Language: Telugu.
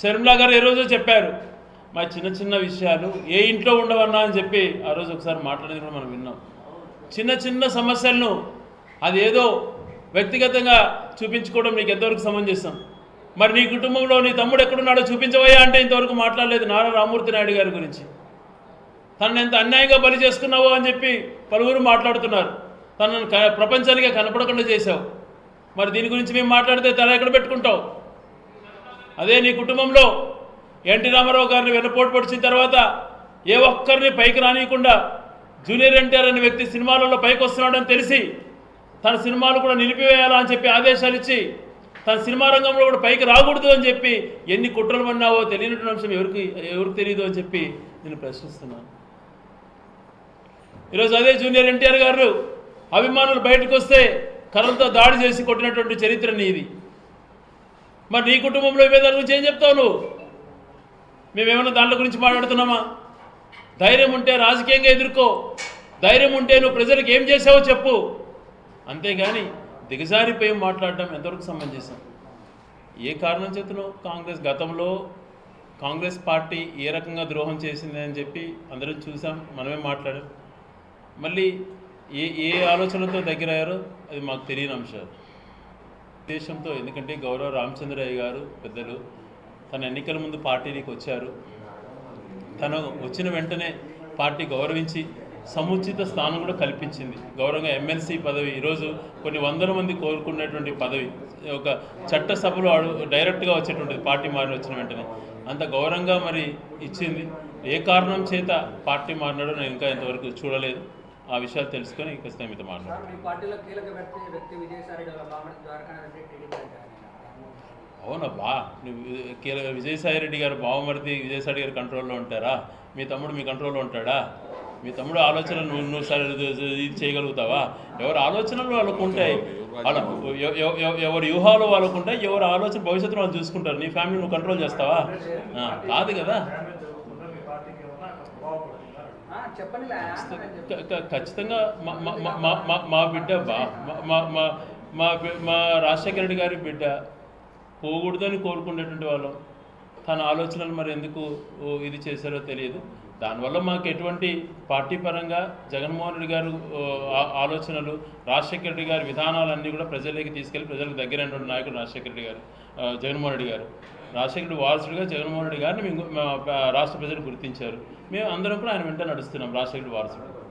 శర్మిలా గారు ఏ రోజో చెప్పారు మా చిన్న చిన్న విషయాలు ఏ ఇంట్లో ఉండవన్నా అని చెప్పి ఆ రోజు ఒకసారి మాట్లాడేది కూడా మనం విన్నాం. చిన్న చిన్న సమస్యలను అది ఏదో వ్యక్తిగతంగా చూపించుకోవడం నీకు ఎంతవరకు సమంజసం మరి నీ కుటుంబంలో నీ తమ్ముడు ఎక్కడున్నాడో చూపించవయ్యా అంటే ఇంతవరకు మాట్లాడలేదు నారా రామూర్తి నాయుడు గారి గురించి. తనను ఎంత అన్యాయంగా బలి చేసుకున్నావో అని చెప్పి పలువురు మాట్లాడుతున్నారు. తనను క- ప్రపంచానికి కనపడకుండా చేశావు. మరి దీని గురించి మేము మాట్లాడితే తల ఎక్కడ పెట్టుకుంటావు? అదే నీ కుటుంబంలో ఎన్టీ రామారావు గారిని వెన్నపోటు పొడిచిన తర్వాత ఏ ఒక్కరిని పైకి రానియకుండా జూనియర్ ఎన్టీఆర్ అనే వ్యక్తి సినిమాలలో పైకి వస్తున్నాడని తెలిసి తన సినిమాలు కూడా నిలిపివేయాలా అని చెప్పి ఆదేశాలు ఇచ్చి తన సినిమా రంగంలో కూడా పైకి రాకూడదు అని చెప్పి ఎన్ని కుట్రలు పన్నావో తెలియనటువంటి అంశం ఎవరికి ఎవరికి తెలియదు అని చెప్పి నేను ప్రశ్నిస్తున్నాను. ఈరోజు అదే జూనియర్ ఎన్టీఆర్ గారు అభిమానులు బయటకు వస్తే కర్రలతో దాడి చేసి కొట్టినటువంటి చరిత్ర నీది. మరి నీ కుటుంబంలో ఇవే దాని గురించి ఏం చెప్తావు నువ్వు? మేమేమైనా దాంట్లో గురించి మాట్లాడుతున్నామా? ధైర్యం ఉంటే రాజకీయంగా ఎదుర్కో. ధైర్యం ఉంటే నువ్వు ప్రజలకు ఏం చేసావో చెప్పు. అంతేగాని దిగజారిపోయి మాట్లాడటం ఎంతవరకు సంబంధించాం ఏ కారణం చేతనో కాంగ్రెస్ గతంలో కాంగ్రెస్ పార్టీ ఏ రకంగా ద్రోహం చేసింది అని చెప్పి అందరం చూసాం మనమే మాట్లాడాం. మళ్ళీ ఏ ఏ ఆలోచనలతో దగ్గరయ్యారో అది మాకు తెలియని అంశాలు. ఉద్దేశంతో ఎందుకంటే గౌరవ రామచంద్రయ్య గారు పెద్దలు తన ఎన్నికల ముందు పార్టీకి వచ్చారు. తను వచ్చిన వెంటనే పార్టీ గౌరవించి సముచిత స్థానం కూడా కల్పించింది. గౌరవంగా ఎమ్మెల్సీ పదవి ఈరోజు కొన్ని వందల మంది కోరుకునేటువంటి పదవి ఒక చట్టసభలో అడు డైరెక్ట్గా వచ్చేటువంటిది పార్టీ మారి వచ్చిన వెంటనే. అంత గౌరవంగా మరి ఇచ్చింది. ఏ కారణం చేత పార్టీ మారినాడో నేను ఇంకా ఇంతవరకు చూడలేదు. ఆ విషయాలు తెలుసుకొని ఖచ్చితంగా మీతో మాట్లాడతాను సార్ మీ పార్టీలో కీలక వ్యక్తి వ్యక్తి విజయసాయి రెడ్డి వాళ్ళ బామర్ది ద్వారకానాథ్ రెడ్డి టీడీపీ జాయిన్ అయినారు. అవునబ్బా నువ్వు విజయసాయి రెడ్డి గారు బావమరిది విజయసాయి గారి కంట్రోల్లో ఉంటారా? మీ తమ్ముడు మీ కంట్రోల్లో ఉంటాడా? మీ తమ్ముడు ఆలోచనలు నువ్వు నువ్వు సరే ఇది చేయగలుగుతావా? ఎవరి ఆలోచనలు వాళ్ళకు ఉంటాయి. ఎవరి వ్యూహాలు వాళ్ళకు ఉంటాయి ఎవరి ఆలోచన భవిష్యత్తులో వాళ్ళు చూసుకుంటారు. నీ ఫ్యామిలీ నువ్వు కంట్రోల్ చేస్తావా? కాదు కదా. ఖచ్చితంగా మా బిడ్డ బా మా- మా- రాజశేఖర రెడ్డి గారి బిడ్డ పోకూడదని కోరుకునేటువంటి వాళ్ళం. తన ఆలోచనలు మరి ఎందుకు ఇది చేశారో తెలియదు. దానివల్ల మాకు ఎటువంటి పార్టీ పరంగా జగన్మోహన్ రెడ్డి గారు ఆ- ఆలోచనలు రాజశేఖర రెడ్డి గారి విధానాలన్నీ కూడా ప్రజలకి తీసుకెళ్ళి ప్రజలకు దగ్గరైనటువంటి నాయకుడు రాజశేఖర రెడ్డి గారు జగన్మోహన్ రెడ్డి గారు. రాజశేఖర రెడ్డి వారసుడిగా జగన్మోహన్ రెడ్డి గారిని మేము మా రాష్ట్ర ప్రజలు గుర్తించారు. మేము అందరం కూడా ఆయన వెంట నడుస్తున్నాం రాజశేఖర రెడ్డి వారసుడు.